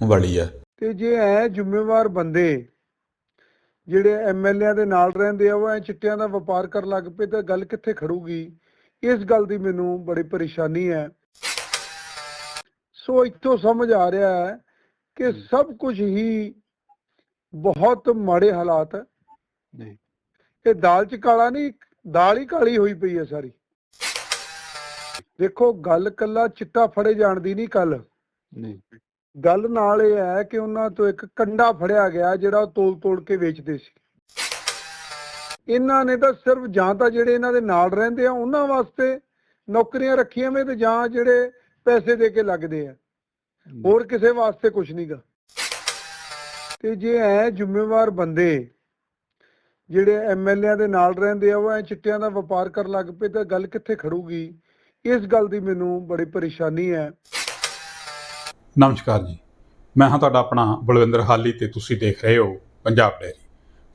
ਵਾਲੀ ਹੈ ਤੇ ਜੇ ਐ ਜ਼ਿੰਮੇਵਾਰ ਬੰਦੇ ਜਿਹੜੇ ਐਮਐਲਏਆਂ ਦੇ ਨਾਲ ਰਹਿੰਦੇ ਆ ਉਹ ਐ ਚਿੱਟਿਆਂ ਦਾ ਵਪਾਰ ਕਰਨ ਲੱਗ ਪਏ ਤਾਂ ਗੱਲ ਕਿੱਥੇ ਖੜੂਗੀ? ਇਸ ਗੱਲ ਦੀ ਮੈਨੂੰ ਬੜੀ ਪਰੇਸ਼ਾਨੀ ਹੈ। ਸੋ ਇੱਥੋਂ ਸਮਝ ਆ ਰਿਹਾ ਹੈ ਕਿ ਸਭ ਕੁਝ ਹੀ ਬਹੁਤ ਮਾੜੇ ਹਾਲਾਤ ਹੈ। ਜੀ ਇਹ ਦਾਲ ਚ ਕਾਲਾ ਨਹੀਂ ਦਾਲ ਹੀ ਕਾਲੀ ਹੋਈ ਪਈ ਹੈ ਸਾਰੀ। ਦੇਖੋ ਗੱਲ ਕੱਲਾ ਚਿੱਟਾ ਫੜੇ ਜਾਣ ਦੀ ਨਹੀਂ ਕੱਲ ਜੀ ਗੱਲ ਨਾਲ ਇਹ ਹੈ ਕਿ ਉਹਨਾਂ ਤੋਂ ਇੱਕ ਕੰਡਾ ਫੜਿਆ ਗਿਆ ਜਿਹੜਾ ਉਹ ਤੋਲ ਤੋਲ ਕੇ ਵੇਚਦੇ ਸੀ। ਇਹਨਾਂ ਨੇ ਤਾਂ ਸਿਰਫ ਜਾਂ ਤਾਂ ਜਿਹੜੇ ਇਹਨਾਂ ਦੇ ਨਾਲ ਰਹਿੰਦੇ ਆ ਉਹਨਾਂ ਵਾਸਤੇ ਨੌਕਰੀਆਂ ਰੱਖੀਆਂ ਵੇ ਤੇ ਜਾਂ ਜਿਹੜੇ ਪੈਸੇ ਦੇ ਕੇ ਲੱਗਦੇ ਆ। ਹੋਰ ਕਿਸੇ ਵਾਸਤੇ ਕੁਝ ਨਹੀਂਗਾ ਤੇ ਜੇ ਐ ਜ਼ਿੰਮੇਵਾਰ ਬੰਦੇ ਜਿਹੜੇ ਐਮਐਲਏਆਂ ਦੇ ਨਾਲ ਰਹਿੰਦੇ ਆ ਉਹ ਐ ਚਿੱਟਿਆਂ ਦਾ ਵਪਾਰ ਕਰਨ ਲੱਗ ਪਏ ਤਾਂ ਗੱਲ ਕਿੱਥੇ ਖੜੂਗੀ? ਇਸ ਗੱਲ ਦੀ ਮੈਨੂੰ ਬੜੀ ਪਰੇਸ਼ਾਨੀ ਹੈ। ਨਮਸਕਾਰ ਜੀ। ਮੈਂ ਹਾਂ ਤੁਹਾਡਾ ਆਪਣਾ ਬਲਵਿੰਦਰ ਹਾਲੀ ਤੇ ਤੁਸੀਂ ਦੇਖ ਰਹੇ ਹੋ ਪੰਜਾਬ ਡੈਰੀ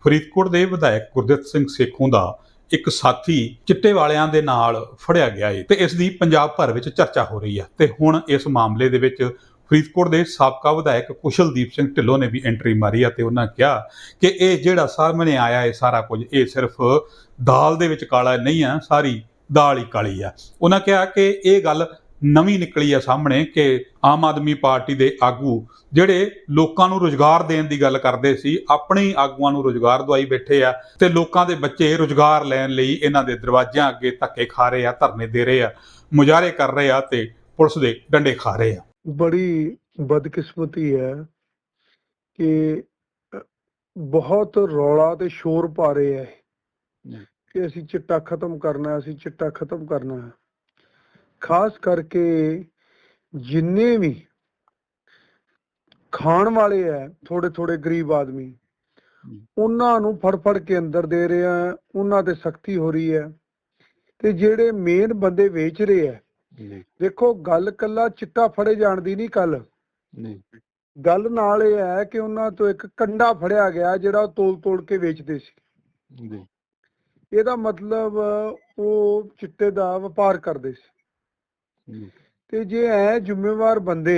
ਫਰੀਦਕੋਟ ਦੇ ਵਿਧਾਇਕ ਗੁਰਦਿੱਤ ਸਿੰਘ ਸੇਖੋਂ ਦਾ ਇੱਕ ਸਾਥੀ ਚਿੱਟੇ ਵਾਲਿਆਂ ਦੇ ਨਾਲ ਫੜਿਆ ਗਿਆ ਹੈ ਤੇ ਇਸ ਦੀ ਪੰਜਾਬ ਭਰ ਵਿੱਚ ਚਰਚਾ ਹੋ ਰਹੀ ਹੈ ਤੇ ਹੁਣ ਇਸ ਮਾਮਲੇ ਦੇ ਵਿੱਚ ਫਰੀਦਕੋਟ ਦੇ ਸਾਬਕਾ ਵਿਧਾਇਕ ਕੁਸ਼ਲਦੀਪ ਸਿੰਘ ਢਿੱਲੋਂ ਨੇ ਵੀ ਐਂਟਰੀ ਮਾਰੀ ਆ ਤੇ ਉਹਨਾਂ ਕਿਹਾ ਕਿ ਇਹ ਜਿਹੜਾ ਸਾਹਮਣੇ ਆਇਆ ਹੈ ਸਾਰਾ ਕੁਝ, ਇਹ ਸਿਰਫ ਦਾਲ ਦੇ ਵਿੱਚ ਕਾਲਾ ਨਹੀਂ ਆ, ਸਾਰੀ ਦਾਲ ਹੀ ਕਾਲੀ ਆ। ਉਹਨਾਂ ਕਿਹਾ ਕਿ ਇਹ ਗੱਲ ਨਵੀਂ ਨਿਕਲੀ ਆ ਸਾਹਮਣੇ ਕਿ ਆਮ ਆਦਮੀ ਪਾਰਟੀ ਦੇ ਆਗੂ ਜਿਹੜੇ ਲੋਕਾਂ ਨੂੰ ਰੋਜ਼ਗਾਰ ਦੇਣ ਦੀ ਗੱਲ ਕਰਦੇ ਸੀ ਆਪਣੇ ਹੀ ਆਗੂਆਂ ਨੂੰ ਰੋਜ਼ਗਾਰ ਦਵਾਈ ਬੈਠੇ ਆ ਤੇ ਲੋਕਾਂ ਦੇ ਬੱਚੇ ਰੋਜ਼ਗਾਰ ਲੈਣ ਲਈ ਇਹਨਾਂ ਦੇ ਦਰਵਾਜ਼ਿਆਂ ਅੱਗੇ ਧੱਕੇ ਖਾ ਰਹੇ ਆ ਧਰਨੇ ਦੇ ਰਹੇ ਆ ਮੁਜ਼ਾਹਰੇ ਕਰ ਰਹੇ ਆ ਤੇ ਪੁਲਿਸ ਦੇ ਡੰਡੇ ਖਾ ਰਹੇ ਆ। ਬੜੀ ਬਦਕਿਸਮਤੀ ਹੈ ਕਿ ਬਹੁਤ ਰੌਲਾ ਤੇ ਸ਼ੋਰ ਪਾ ਰਹੇ ਜੀ। ਕਿ ਅਸੀਂ ਚਿੱਟਾ ਖਤਮ ਕਰਨਾ ਹੈ, ਅਸੀਂ ਚਿੱਟਾ ਖਤਮ ਕਰਨਾ। ਹੈ ਖਾਸ ਕਰਕੇ ਜਿੰਨੇ ਵੀ ਖਾਣ ਵਾਲੇ ਹੈ ਥੋੜੇ ਥੋੜੇ ਗਰੀਬ ਆਦਮੀ। ਉਹਨਾਂ ਨੂੰ ਫੜ ਫੜ ਕੇ ਅੰਦਰ ਦੇ ਰਹੇ ਆ ਉਹਨਾਂ ਤੇ ਸਖਤੀ ਹੋ ਰਹੀ ਹੈ ਤੇ ਜਿਹੜੇ ਮੇਨ ਬੰਦੇ ਵੇਚ ਰਹੇ ਜੀ ਦੇਖੋ ਗੱਲ ਕੱਲਾ ਚਿੱਟਾ ਫੜੇ ਜਾਣ ਦੀ ਨਹੀਂ ਕੱਲ ਗੱਲ ਨਾਲ ਇਹ ਹੈ ਕਿ ਉਹਨਾਂ ਤੋਂ ਇੱਕ ਕੰਡਾ ਫੜਿਆ ਗਿਆ ਜਿਹੜਾ ਉਹ ਤੋਲ ਤੋਲ ਕੇ ਵੇਚਦੇ ਸੀ। ਜੀ ਇਹਦਾ ਮਤਲਬ ਉਹ ਚਿੱਟੇ ਦਾ ਵਪਾਰ ਕਰਦੇ ਸੀ। ਤੇ ਜੇ ਐ ਜ਼ਿੰਮੇਵਾਰ ਬੰਦੇ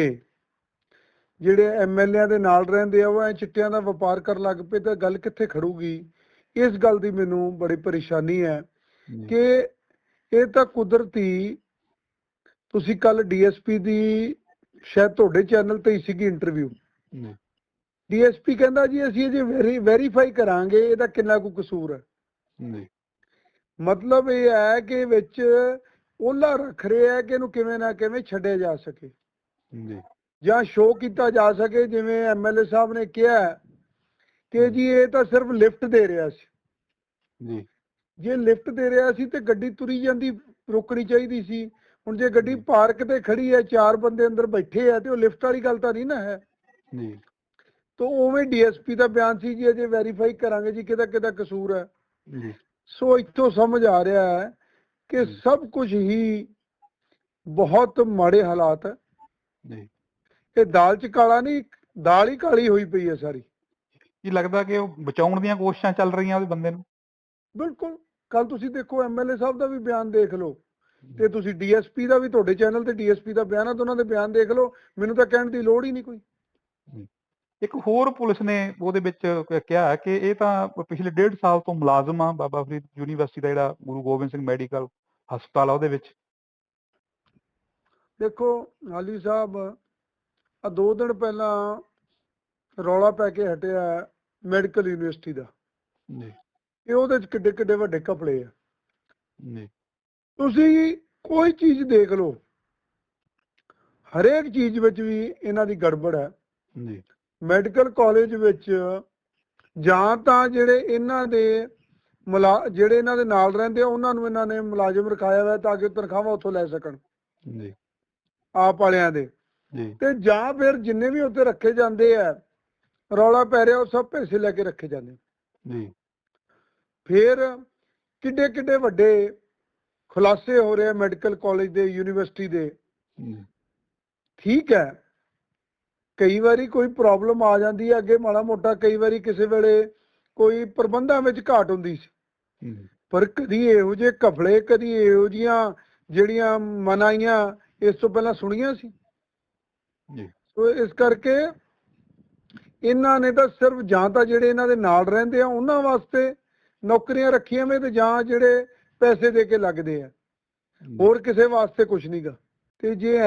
ਜਿਹੜੇ ਐਮਐਲਏਆਂ ਦੇ ਨਾਲ ਰਹਿੰਦੇ ਆ ਉਹ ਐ ਚਿੱਟਿਆਂ ਦਾ ਵਪਾਰ ਕਰਨ ਲੱਗ ਪਏ ਤਾਂ ਗੱਲ ਕਿੱਥੇ ਖੜੂਗੀ? ਇਸ ਗੱਲ ਦੀ ਮੈਨੂੰ ਬੜੀ ਪਰੇਸ਼ਾਨੀ ਹੈ। ਕਿ ਇਹ ਤਾਂ ਕੁਦਰਤੀ ਤੁਸੀਂ ਕੱਲ ਡੀਐਸਪੀ ਦੀ ਸ਼ਾਇਦ ਤੁਹਾਡੇ ਚੈਨਲ ਤੇ ਹੀ ਸੀਗੀ ਇੰਟਰਵਿਊ। ਡੀਐਸਪੀ ਕਹਿੰਦਾ ਜੀ ਅਸੀਂ ਅਜੇ ਵੈਰੀਫਾਈ ਕਰਾਂਗੇ ਇਹਦਾ ਕਿੰਨਾ ਕੁ ਕਸੂਰ ਹੈ ਮਤਲਬ ਇਹ ਹੈ ਕਿ ਵਿੱਚ ਉਹਲਾ ਰੱਖ ਰਿਹਾ ਹੈ ਕਿ ਇਹਨੂੰ ਕਿਵੇਂ ਨਾ ਕਿਵੇਂ ਛੱਡਿਆ ਜਾ ਸਕੇ। ਜੀ। ਜਾਂ ਸ਼ੋਅ ਕੀਤਾ ਜਾ ਸਕੇ ਜਿਵੇਂ ਐਮਐਲਏ ਸਾਹਿਬ ਨੇ ਕਿਹਾ ਕਿ ਜੀ ਇਹ ਤਾਂ ਸਿਰਫ ਲਿਫਟ ਦੇ ਰਿਹਾ ਸੀ। ਜੀ। ਜੇ ਲਿਫਟ ਦੇ ਰਿਹਾ ਸੀ ਤੇ ਗੱਡੀ ਤੁਰੀ ਜਾਂਦੀ ਰੁਕਣੀ ਚਾਹੀਦੀ ਸੀ। ਹੁਣ ਜੇ ਗੱਡੀ ਪਾਰਕ ਤੇ ਖੜੀ ਹੈ ਚਾਰ ਬੰਦੇ ਅੰਦਰ ਬੈਠੇ ਆ ਤੇ ਉਹ ਲਿਫਟ ਵਾਲੀ ਗੱਲ ਤਾਂ ਨਹੀਂ ਨਾ ਹੈ। ਜੀ। ਤਾਂ ਉਵੇਂ ਡੀਐਸਪੀ ਦਾ ਬਿਆਨ ਸੀ ਜੀ ਅਜੇ ਵੈਰੀਫਾਈ ਕਰਾਂਗੇ ਜੀ ਕਿਹਦਾ ਕਿਹਦਾ ਕਸੂਰ ਹੈ। ਜੀ। ਸੋ ਇੱਥੋਂ ਸਮਝ ਆ ਰਿਹਾ ਹੈ ਕਿ। ਸਭ ਕੁਝ ਹੀ ਬਹੁਤ ਮਾੜੇ ਹਾਲਾਤ ਹੈ। ਜੀ ਇਹ ਦਾਲ ਚ ਕਾਲਾ ਨਹੀਂ ਦਾਲ ਹੀ ਕਾਲੀ ਹੋਈ ਪਈ ਹੈ ਸਾਰੀ। ਕੀ ਲੱਗਦਾ ਕਿ ਉਹ ਬਚਾਉਣ ਦੀਆਂ ਕੋਸ਼ਿਸ਼ਾਂ ਚੱਲ ਰਹੀਆਂ ਉਹਦੇ ਬੰਦੇ ਨੂੰ? ਬਿਲਕੁਲ। ਕੱਲ ਤੁਸੀਂ ਦੇਖੋ ਐਮਐਲਏ ਸਾਹਿਬ ਦਾ ਵੀ ਬਿਆਨ ਦੇਖ ਲਓ ਤੇ ਤੁਸੀਂ ਡੀਐਸਪੀ ਦਾ ਵੀ ਤੁਹਾਡੇ ਚੈਨਲ ਤੇ ਡੀਐਸਪੀ ਦਾ ਬਿਆਨ ਆ ਤਾਂ ਉਹਨਾਂ ਦੇ ਬਿਆਨ ਦੇਖ ਲਓ। ਮੈਨੂੰ ਤਾਂ ਕਹਿਣ ਦੀ ਲੋੜ ਹੀ ਨਹੀਂ ਕੋਈ। ਇੱਕ ਹੋਰ ਪੁਲਿਸ ਨੇ ਉਹਦੇ ਵਿੱਚ ਕਿਹਾ ਕਿ ਇਹ ਤਾਂ ਪਿਛਲੇ ਡੇਢ ਸਾਲ ਤੋਂ ਮੁਲਾਜ਼ਮ ਆ ਬਾਬਾ ਫਰੀਦ ਯੂਨੀਵਰਸਿਟੀ ਦਾ ਜਿਹੜਾ ਗੁਰੂ ਗੋਬਿੰਦ ਸਿੰਘ ਮੈਡੀਕਲ ਹਸਪਤਾਲ ਆ ਉਹਦੇ ਵਿੱਚ। ਦੇਖੋ ਹਾਲੀ ਸਾਹਿਬ ਆ ਦੋ ਦਿਨ ਪਹਿਲਾਂ ਰੌਲਾ ਪੈ ਕੇ ਹਟਿਆ ਮੈਡੀਕਲ ਯੂਨੀਵਰਸਿਟੀ ਦਾ। ਜੀ। ਇਹ ਉਹਦੇ ਚ ਕਿੱਡੇ ਕਿੱਡੇ ਵੱਡੇ ਕਪੜੇ ਆ। ਜੀ। ਤੁਸੀਂ ਕੋਈ ਚੀਜ਼ ਦੇਖ ਲਓ। ਹਰੇਕ ਚੀਜ਼ ਵਿੱਚ ਵੀ ਇਹਨਾਂ ਦੀ ਗੜਬੜ ਹੈ। ਜੀ। ਮੈਡੀਕਲ ਕਾਲਜ ਵਿੱਚ ਜਾਂ ਤਾਂ ਜਿਹੜੇ ਇਹਨਾਂ ਦੇ ਜਿਹੜੇ ਇਹਨਾਂ ਦੇ ਨਾਲ ਰਹਿੰਦੇ ਆ ਉਹਨਾਂ ਨੂੰ ਇਹਨਾਂ ਨੇ ਮੁਲਾਜ਼ਮ ਰਖਾਇਆ ਹੋਇਆ ਤਾਂ ਕਿ ਤਨਖਾਹਾਂ ਉੱਥੋਂ ਲੈ ਸਕਣ। ਜੀ। ਆਪ ਵਾਲਿਆਂ ਦੇ। ਜੀ। ਤੇ ਜਾਂ ਫਿਰ ਜਿੰਨੇ ਵੀ ਉੱਥੇ ਰੱਖੇ ਜਾਂਦੇ ਆ ਰੌਲਾ ਪੈ ਰਿਹਾ ਉਹ ਸਭ ਪੈਸੇ ਲੈ ਕੇ ਰੱਖੇ ਜਾਂਦੇ ਜੀ। ਫਿਰ ਕਿੱਡੇ ਕਿੱਡੇ ਵੱਡੇ ਖੁਲਾਸੇ ਹੋ ਰਹੇ ਆ ਮੈਡੀਕਲ ਕਾਲਜ ਦੇ ਯੂਨੀਵਰਸਿਟੀ ਦੇ। ਠੀਕ ਹੈ। ਕਈ ਵਾਰੀ ਕੋਈ ਪ੍ਰੋਬਲਮ ਆ ਜਾਂਦੀ ਹੈ ਅੱਗੇ ਮਾੜਾ ਮੋਟਾ ਕਈ ਵਾਰੀ ਕਿਸੇ ਵੇਲੇ ਕੋਈ ਪ੍ਰਬੰਧਾਂ ਵਿੱਚ ਘਾਟ ਹੁੰਦੀ ਸੀ। ਪਰ ਕਦੀ ਇਹੋ ਜਿਹੇ ਕਫਲੇ ਕਦੀ ਇਹੋ ਜੀਆਂ ਜਿਹੜੀਆਂ ਮਨਾਈਆਂ ਇਸ ਤੋਂ ਪਹਿਲਾਂ ਸੁਣੀਆਂ ਸੀ? ਜੀ। ਸੋ ਇਸ ਕਰਕੇ ਇਹਨਾਂ ਨੇ ਤਾਂ ਸਿਰਫ ਜਾਂ ਤਾਂ ਜਿਹੜੇ ਇਹਨਾਂ ਦੇ ਨਾਲ ਰਹਿੰਦੇ ਆ ਉਹਨਾਂ ਵਾਸਤੇ ਨੌਕਰੀਆਂ ਰੱਖੀਆਂ ਵੇ ਤੇ ਜਾਂ ਜਿਹੜੇ ਪੈਸੇ ਦੇ ਕੇ ਲੱਗਦੇ ਆ। ਹੋਰ ਕਿਸੇ ਵਾਸਤੇ ਕੁਝ ਨਹੀਂਗਾ ਤੇ ਜੇ